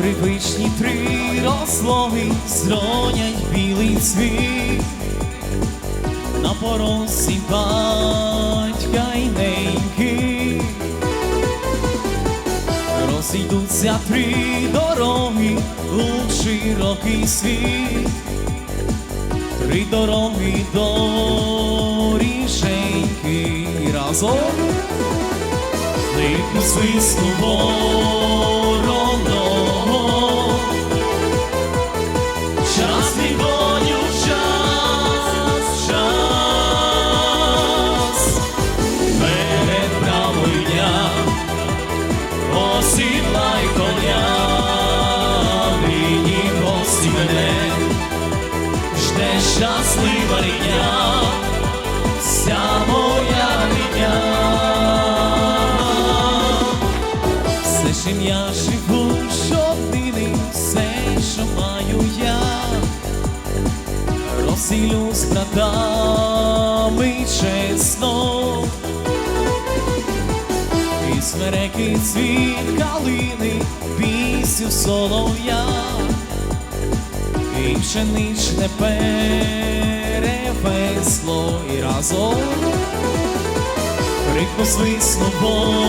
Три вишні, три розлоги зронять білий цвіт на поросі батька й неньки. Розійдуться три дороги у широкий світ, три дороги до рішеньки разом. Липну свисну вороного, щаслива рідня, вся моя рідня. Все, чим я живу щоднини, все, що маю я, розділю з братами чесно. Смереки цвіт калини, пісню солов'я, і пшеничне перевесло і разом. Крикну свисну ворог